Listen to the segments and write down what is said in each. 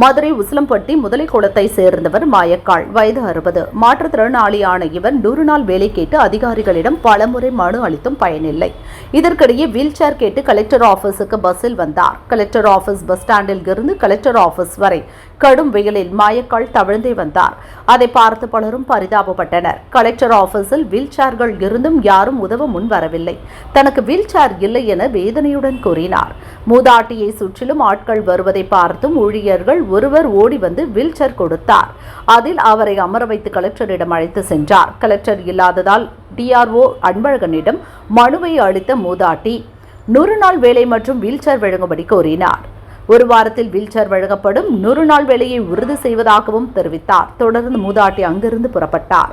மதுரை உசிலம்பட்டி முதலைக்குளத்தை சேர்ந்தவர் மாயக்காள் வயது அறுபது. மாற்றுத்திறனாளியான இவர் நூறு நாள் வேலை கேட்டு அதிகாரிகளிடம் பலமுறை மனு அளித்தும் பயனில்லை. இதற்கிடையே வீல் சேர் கேட்டு கலெக்டர் ஆபீஸுக்கு பஸ்ஸில் வந்தார். கலெக்டர் ஆபீஸ் பஸ் ஸ்டாண்டில் இருந்து கலெக்டர் ஆபீஸ் வரை கடும் வெயிலில் மாயக்காள் தவிழ்ந்தே வந்தார். அதை பார்த்து பலரும் பரிதாபப்பட்டனர். கலெக்டர் ஆபீஸில் வீல் சேர்கள் இருந்தும் யாரும் உதவ முன் வரவில்லை. தனக்கு வீல் சேர் இல்லை என வேதனையுடன் கூறினார். மூதாட்டியை சுற்றிலும் ஆட்கள் வருவதை பார்த்தும் ஊழியர்கள் ஒருவர் ஓடி வந்து வீல்சேர் கொடுத்தார். அதில் அவரை அமர வைத்து கலெக்டரிடம் அழைத்து சென்றார். கலெக்டர் இல்லாததால் டிஆர்ஓ அன்பழகனிடம் மனுவை அளித்த மூதாட்டி நூறு நாள் வேலை மற்றும் வீல்சேர் வழங்கும்படி கோரினார். ஒரு வாரத்தில் வீல்சேர் வழங்கப்படும் நூறு நாள் வேலையை உறுதி செய்வதாகவும் தெரிவித்தார். தொடர்ந்து மூதாட்டி அங்கிருந்து புறப்பட்டார்.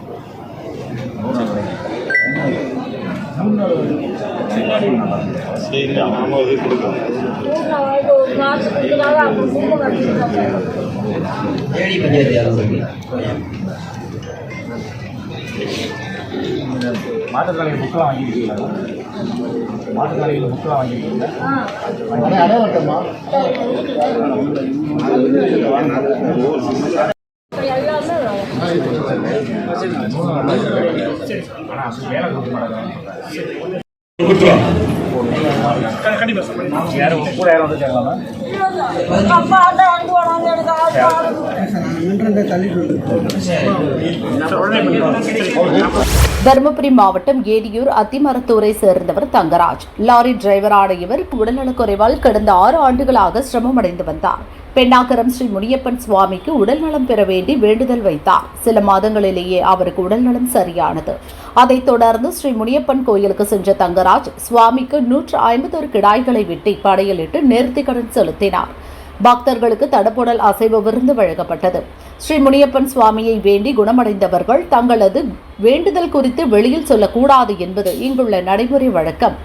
பஞ்சாயத்து யாரும் சொல்லி மாற்றுத்தாளிகள் புக்கெலாம் வாங்கியிருக்கீங்களா மாற்றுத்தாளிகள் புக்கெலாம் வாங்கியிருக்கீங்களா வரும். கொடுக்க மாட்டாங்க யாரும் கூட யாரும் வந்து ஆசை தருமபுரி மாவட்டம் ஏரியூர் அத்திமரத்தூரை சேர்ந்தவர் தங்கராஜ். லாரி டிரைவரான இவர் உடல்நலக்குறைவால் கடந்த ஆறு ஆண்டுகளாக சிரமமடைந்து வந்தார். பெண்ணாகரம் ஸ்ரீ முனியப்பன் சுவாமிக்கு உடல்நலம் பெற வேண்டி வேண்டுதல் வைத்தார். சில மாதங்களிலேயே அவருக்கு உடல்நலம் சரியானது. அதைத் தொடர்ந்து ஸ்ரீ முனியப்பன் கோயிலுக்கு சென்ற தங்கராஜ் சுவாமிக்கு நூற்று ஐம்பத்தொரு கிடாய்களை வெட்டி படையலிட்டு நேர்த்திக்கடன் செலுத்தினார். பக்தர்களுக்கு தடப்புடல் அசைவ விருந்து வழங்கப்பட்டது. ஸ்ரீ முனியப்பன் சுவாமியை வேண்டி குணமடைந்தவர்கள் தங்களது வேண்டுதல் குறித்து வெளியில் சொல்லக்கூடாது என்பது இங்குள்ள நடைமுறை வழக்கம்.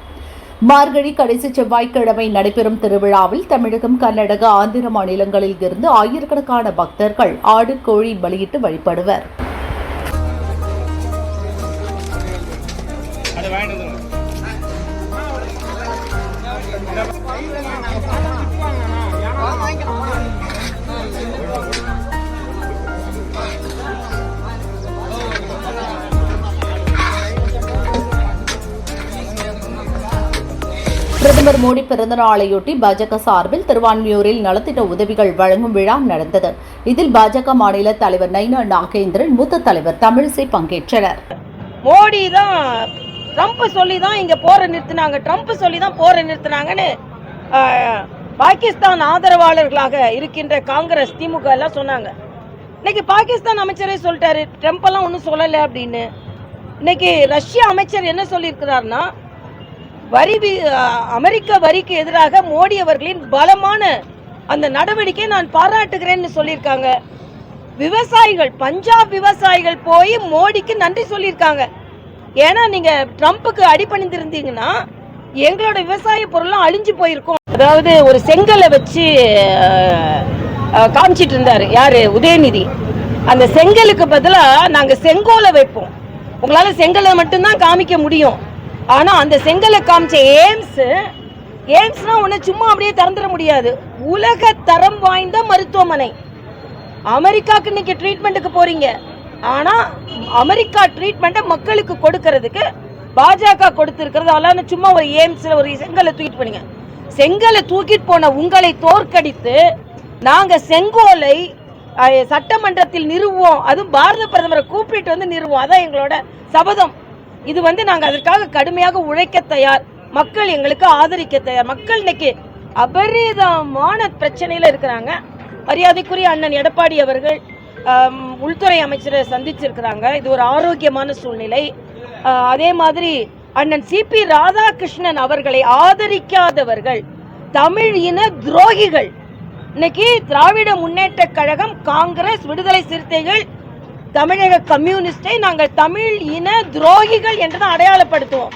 மார்கழி கடைசி செவ்வாய்க்கிழமை நடைபெறும் திருவிழாவில் தமிழகம் கர்நாடகா ஆந்திர மாநிலங்களில் இருந்து ஆயிரக்கணக்கான பக்தர்கள் ஆடு கோழி பலியிட்டு வழிபடுவர். பிரதமர் மோடி பிறந்த நாளையொட்டி பாஜக சார்பில் திருவான்மியூரில் நலத்திட்ட உதவிகள் வழங்கும் விழா நடந்தது. இதில் பாஜக மாநில தலைவர் நைனா நாகேந்திரன் மூத்த தலைவர் தமிழிசை பங்கேற்றனர். மோடி தான் ட்ரம்ப் சொல்லி தான் இங்க போற நிறுத்தினாங்க. ட்ரம்ப் சொல்லி தான் போற நிறுத்தினாங்கன்னு பாகிஸ்தான் ஆதரவாளர்களாக இருக்கின்ற காங்கிரஸ் திமுக எல்லாம் சொன்னாங்க. இன்னைக்கு பாகிஸ்தான் அமைச்சரே சொல்லிட்டாரு ட்ரம்ப் எல்லாம் ஒன்றும் சொல்லலை அப்படின்னு. இன்னைக்கு ரஷ்ய அமைச்சர் என்ன சொல்லியிருக்கிறாருன்னா வரி அமெரிக்க வரிக்கு எதிராக மோடி அவர்களின் பலமான அந்த நடவடிக்கையை நான் பாராட்டுகிறேன்னு சொல்லியிருக்காங்க. விவசாயிகள் பஞ்சாப் விவசாயிகள் போய் மோடிக்கு நன்றி சொல்லியிருக்காங்க. ஏன்னா நீங்க ட்ரம்ப்புக்கு அடிபணிந்திருந்தீங்கன்னா எங்களோட விவசாய பொருள்லாம் அழிஞ்சு போயிருக்கும். அதாவது ஒரு செங்கலை வச்சு காமிச்சிட்டு இருந்தாரு யாரு? உதயநிதி. அந்த செங்கலுக்கு பதிலாக நாங்கள் செங்கோலை வைப்போம். உங்களால செங்கலை மட்டும்தான் காமிக்க முடியும். ஆனால் அந்த செங்கலை காமிச்ச எய்ம்ஸ் எய்ம்ஸ்னா ஒன்று சும்மா அப்படியே திறந்துட முடியாது. உலக தரம் வாய்ந்த மருத்துவமனை. அமெரிக்காக்கு இன்னைக்கு ட்ரீட்மெண்ட்டுக்கு போறீங்க. ஆனா அமெரிக்கா ட்ரீட்மெண்ட்டை மக்களுக்கு கொடுக்கறதுக்கு பாஜக கொடுத்துருக்கிறது. அதெல்லாம் சும்மா ஒரு எய்ம்ஸில் ஒரு செங்கலை தூக்கிட்டு போனீங்க. செங்கலை தூக்கிட்டு போன உங்களை தோற்கடித்து நாங்கள் செங்கோலை சட்டமன்றத்தில் நிறுவுவோம் அதுவும் பாரத பிரதமரை கூப்பிட்டு வந்து நிறுவுவோம் அதான் எங்களோட சபதம். இது வந்து நாங்கள் அதற்காக கடுமையாக உழைக்க தயார். மக்கள் எங்களுக்கு ஆதரிக்க தயார். மக்கள் இன்னைக்கு அபரிதமான பிரச்சனையில் இருக்கிறாங்க. மரியாதைக்குரிய அண்ணன் எடப்பாடி அவர்கள் உள்துறை அமைச்சரை சந்திச்சிருக்கிறாங்க. இது ஒரு ஆரோக்கியமான சூழ்நிலை. அதே மாதிரி அண்ணன் சிபி ராதாகிருஷ்ணன் அவர்களை ஆதரிக்காதவர்கள் தமிழ் இன துரோகிகள். இன்னைக்கு திராவிட முன்னேற்ற கழகம் காங்கிரஸ் விடுதலை சிறுத்தைகள் தமிழக கம்யூனிஸ்டை நாங்கள் தமிழ் இன துரோகிகள் என்றுதான் அடையாளப்படுத்துவோம்.